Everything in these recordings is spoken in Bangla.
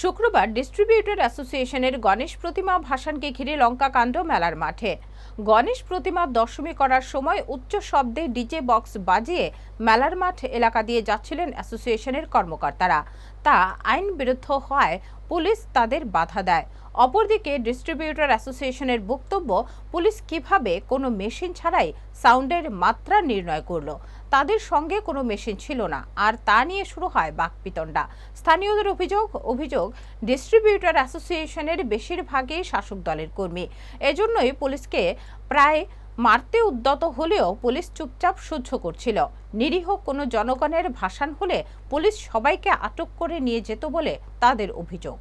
শুক্রবার ডিস্ট্রিবিউটর অ্যাসোসিয়েশনের গণেশ প্রতিমা ভাসানকে ঘিরে লঙ্কাকাণ্ড মেলার মাঠে। গণেশ প্রতিমা দশমী করার সময় উচ্চ শব্দে ডিজে বক্স বাজিয়ে মেলার মাঠ এলাকা দিয়ে যাচ্ছিলেন অ্যাসোসিয়েশনের কর্মকর্তারা। তা আইন বিরুদ্ধ হওয়ায় পুলিশ তাদের বাধা দেয়। অপরদিকে ডিস্ট্রিবিউটর অ্যাসোসিয়েশনের বক্তব্য, পুলিশ কীভাবে কোনো মেশিন ছাড়াই সাউন্ডের মাত্রা নির্ণয় করল? তাদের সঙ্গে কোনো মেশিন ছিল না, আর তা নিয়ে শুরু হয় বাকপিতণ্ডা। স্থানীয়দের অভিযোগ অভিযোগ, ডিস্ট্রিবিউটর অ্যাসোসিয়েশনের বেশিরভাগই শাসক দলের কর্মী। এজন্যই পুলিশকে প্রায় মারতে উদ্যত হলেও পুলিশ চুপচাপ সহ্য করছিল। নিরীহ কোনো জনগণের ভাসান হলে পুলিশ সবাইকে আটক করে নিয়ে যেত বলে তাদের অভিযোগ।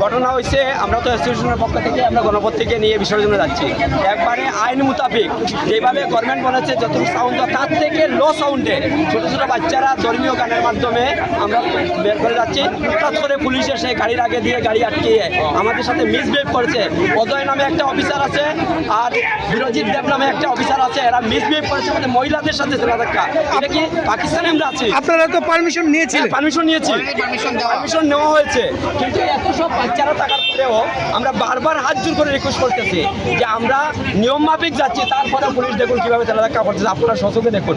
ঘটনা হয়েছে আমরা তো অ্যাসোসিয়েশনের পক্ষ থেকে আমরা গণপতিকে নিয়ে বিসর্জনে যাচ্ছি। একবারে আইন মোতাবেক যেভাবে গভর্নমেন্ট বলেছে যতটুকু সাউন্ড তার থেকে লো সাউন্ডে ছোটো ছোটো বাচ্চারা ধর্মীয় গানের মাধ্যমে আমরা বের করে যাচ্ছি। হঠাৎ করে পুলিশ এসে গাড়ির আগে দিয়ে গাড়ি আটকিয়ে আমাদের সাথে মিসবিহেভ করেছে। অজয় নামে একটা অফিসার আছে আর বিরজিৎ দেব নামে একটা অফিসার আছে এরা মিসবিহেভ করেছে আমাদের মহিলাদের সাথে চলা দেখা এটা কি পাকিস্তানে আমরা আছি? আপনারা তো পারমিশন নিয়েছি। পারমিশন নিয়েছি পারমিশন নেওয়া হয়েছে। কিন্তু এত সব বাচ্চারা থাকার পরেও আমরা বারবার হাত জোর করে রিকোয়েস্ট করতেছি যে আমরা নিয়ম মাফিক যাচ্ছি তারপরে পুলিশ দেখুন কীভাবে তারা ধাক্কা করতেছে আপনারা সচকে দেখুন।